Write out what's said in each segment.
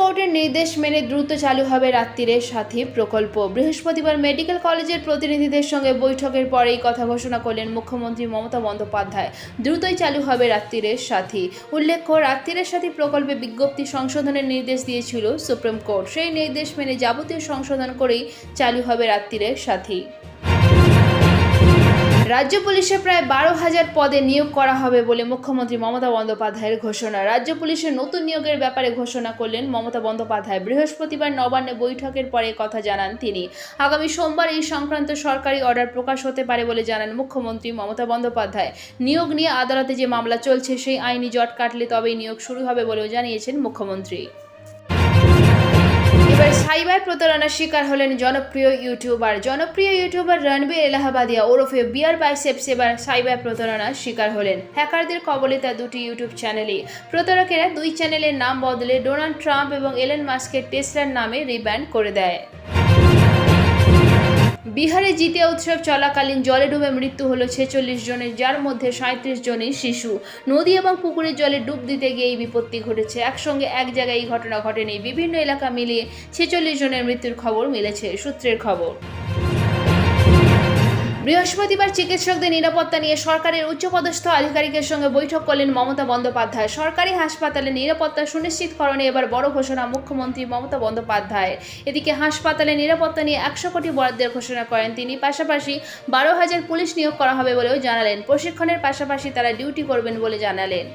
কোর্টের নির্দেশ মেনে দ্রুত চালু হবে রাত্রিরের সাথী প্রকল্প। বৃহস্পতিবার মেডিকেল কলেজের প্রতিনিধিদের সঙ্গে বৈঠকের পরেই কথা ঘোষণা করলেন মুখ্যমন্ত্রী মমতা বন্দ্যোপাধ্যায়। দ্রুতই চালু হবে রাত্রিরের সাথী। উল্লেখ্য রাত্রিরের সাথী প্রকল্পে বিজ্ঞপ্তি সংশোধনের নির্দেশ দিয়েছিল সুপ্রিম কোর্ট। সেই নির্দেশ মেনে যাবতীয় সংশোধন করেই চালু হবে রাত্রিরের সাথী। রাজ্য পুলিশে প্রায় বারো হাজার পদে নিয়োগ করা হবে বলে মুখ্যমন্ত্রী মমতা বন্দ্যোপাধ্যায়ের ঘোষণা। রাজ্য পুলিশের নতুন নিয়োগের ব্যাপারে ঘোষণা করলেন মমতা বন্দ্যোপাধ্যায়। বৃহস্পতিবার নবান্নে বৈঠকের পরে কথা জানান তিনি। আগামী সোমবার এই সংক্রান্ত সরকারি অর্ডার প্রকাশ হতে পারে বলে জানান মুখ্যমন্ত্রী মমতা বন্দ্যোপাধ্যায়। নিয়োগ নিয়ে আদালতে যে মামলা চলছে, সেই আইনি জট কাটলে তবেই নিয়োগ শুরু হবে বলেও জানিয়েছেন মুখ্যমন্ত্রী। এবার সাইবার প্রতারণার শিকার হলেন জনপ্রিয় ইউটিউবার। জনপ্রিয় ইউটিউবার রণবীর এলাহাবাদিয়া ওরফে বিয়ার বাইসেপস এবার সাইবার প্রতারণার শিকার হলেন। হ্যাকারদের কবলে তার দুটি ইউটিউব চ্যানেলে প্রতারকেরা দুই চ্যানেলের নাম বদলে ডোনাল্ড ট্রাম্প এবং এলেন মাস্কের টেসলার নামে রিব্যান্ড করে দেয়। বিহারে জিতিয়া উৎসব চলাকালীন জলে ডুবে মৃত্যু হলো ছেচল্লিশ জনের, যার মধ্যে সাঁত্রিশ জনের শিশু। নদী এবং পুকুরের জলে ডুব দিতে গিয়ে এই বিপত্তি ঘটেছে। একসঙ্গে এক জায়গায় এই ঘটনা ঘটেনি। বিভিন্ন এলাকা মিলিয়ে ছেচল্লিশ জনের মৃত্যুর খবর মিলেছে। সূত্রের খবর। বৃহস্পতিবার চিকিৎসকদের নিরাপত্তা নিয়ে সরকারের উচ্চপদস্থ আধিকারিকের সঙ্গে বৈঠক করলেন মমতা বন্দ্যোপাধ্যায়। সরকারি হাসপাতালে নিরাপত্তা সুনিশ্চিতকরণে এবার বড় ঘোষণা মুখ্যমন্ত্রী মমতা বন্দ্যোপাধ্যায় এদিকে হাসপাতালে নিরাপত্তা নিয়ে একশো কোটি বরাদ্দের ঘোষণা করেন তিনি। পাশাপাশি বারো হাজার পুলিশ নিয়োগ করা হবে বলেও জানালেন। প্রশিক্ষণের পাশাপাশি তারা ডিউটি করবেন বলে জানালেন।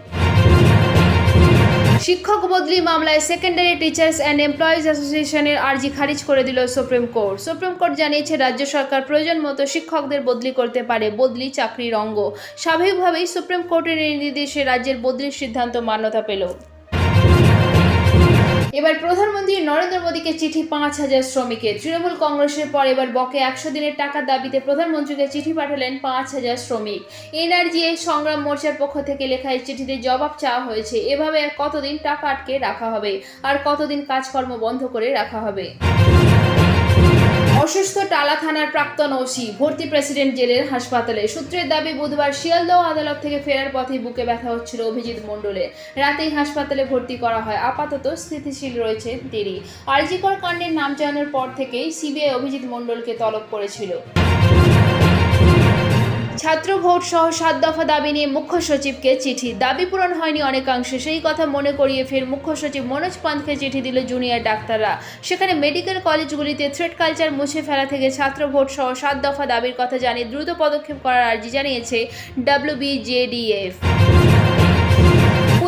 শিক্ষক বদলি মামলায় সেকেন্ডারি টিচার্স অ্যান্ড এমপ্লয়িজ অ্যাসোসিয়েশনের আর্জি খারিজ করে দিল সুপ্রিম কোর্ট সুপ্রিম কোর্ট জানিয়েছে, রাজ্য সরকার প্রয়োজন মতো শিক্ষকদের বদলি করতে পারে বদলি চাকরির অঙ্গ। স্বাভাবিকভাবেই সুপ্রিম কোর্টের নির্দেশে রাজ্যের বদলির সিদ্ধান্ত মান্যতা পেল। এবার প্রধানমন্ত্রী নরেন্দ্র মোদীকে চিঠি পাঁচ হাজার শ্রমিকের। তৃণমূল কংগ্রেসের পর এবার বকে একশো দিনের টাকার দাবিতে প্রধানমন্ত্রীকে চিঠি পাঠালেন পাঁচ হাজার শ্রমিক। এনআরজিএ সংগ্রাম মোর্চার পক্ষ থেকে লেখা এই চিঠিতে জবাব চাওয়া হয়েছে, এভাবে আর কতদিন টাকা আটকে রাখা হবে? আর কতদিন কাজকর্ম বন্ধ করে রাখা হবে? অসুস্থ টালা থানার প্রাক্তন ওসি, ভর্তি প্রেসিডেন্ট জেলের হাসপাতালে। সূত্রের দাবি, বুধবার শিয়ালদহ আদালত থেকে ফেরার পথে বুকে ব্যথা হচ্ছিল অভিজিৎ মণ্ডলে। রাতেই হাসপাতালে ভর্তি করা হয়। আপাতত স্থিতিশীল রয়েছে তিনি। আরজিকর কাণ্ডের নাম জানানোর পর থেকেই সিবিআই অভিজিৎ মণ্ডলকে তলব করেছিল। ছাত্র ভোট সহ সাত দফা দাবি নিয়ে মুখ্য সচিবকে চিঠি। দাবি পূরণ হয়নি অনেকাংশে। সেই কথা মনে করিয়ে ফের মুখ্য সচিব মনোজ পান্তকে চিঠি দিল জুনিয়র ডাক্তাররা। সেখানে মেডিকেল কলেজগুলিতে থ্রেড কালচার মুছে ফেলা থেকে ছাত্র ভোট সহ সাত দফা দাবির কথা জানিয়ে দ্রুত পদক্ষেপ করার আর্জি জানিয়েছে ডাব্লিউবিজেডিএফ।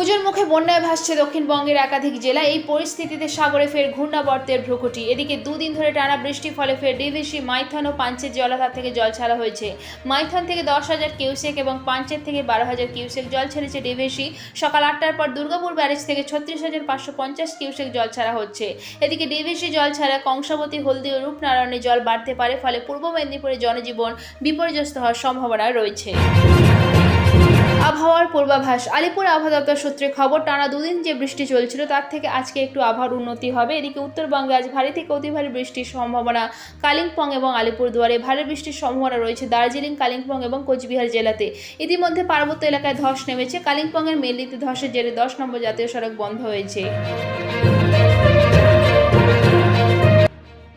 পুজোর মুখে বন্যায় ভাসছে দক্ষিণবঙ্গের একাধিক জেলা। এই পরিস্থিতিতে সাগরে ফের ঘূর্ণাবর্তের ভ্রুকুটি। এদিকে দুদিন ধরে টানা বৃষ্টির ফলে ফের ডিভিসি, মাইথন ও পাঞ্চের জলাধার থেকে জল ছাড়া হয়েছে। মাইথন থেকে দশ হাজার কিউসেক এবং পাঞ্চের থেকে বারো হাজার কিউসেক জল ছেড়েছে ডিভিসি। সকাল আটটার পর দুর্গাপুর ব্যারেজ থেকে ছত্রিশ হাজার পাঁচশো পঞ্চাশ কিউসেক জল ছাড়া হচ্ছে। এদিকে ডিভিসি জল ছাড়া কংসাবতী, হলদি ও রূপনারায়ণে জল বাড়তে পারে, ফলে পূর্ব মেদিনীপুরে জনজীবন বিপর্যস্ত হওয়ার সম্ভাবনা রয়েছে। আবহাওয়ার পূর্বাভাস। আলিপুর আবহাওয়া দপ্তর সূত্রে খবর, টানা দুদিন যে বৃষ্টি চলছিল তার থেকে আজকে একটু আবহাওয়ার উন্নতি হবে। এদিকে উত্তরবঙ্গে আজ ভারী থেকে অতি ভারী বৃষ্টির সম্ভাবনা। কালিম্পং এবং আলিপুরদুয়ারে ভারী বৃষ্টির সম্ভাবনা রয়েছে দার্জিলিং, কালিম্পং এবং কোচবিহার জেলাতে। ইতিমধ্যে পার্বত্য এলাকায় ধস নেমেছে। কালিম্পংয়ের মেল্লিতে ধসের জেরে দশ নম্বর জাতীয় সড়ক বন্ধ হয়েছে।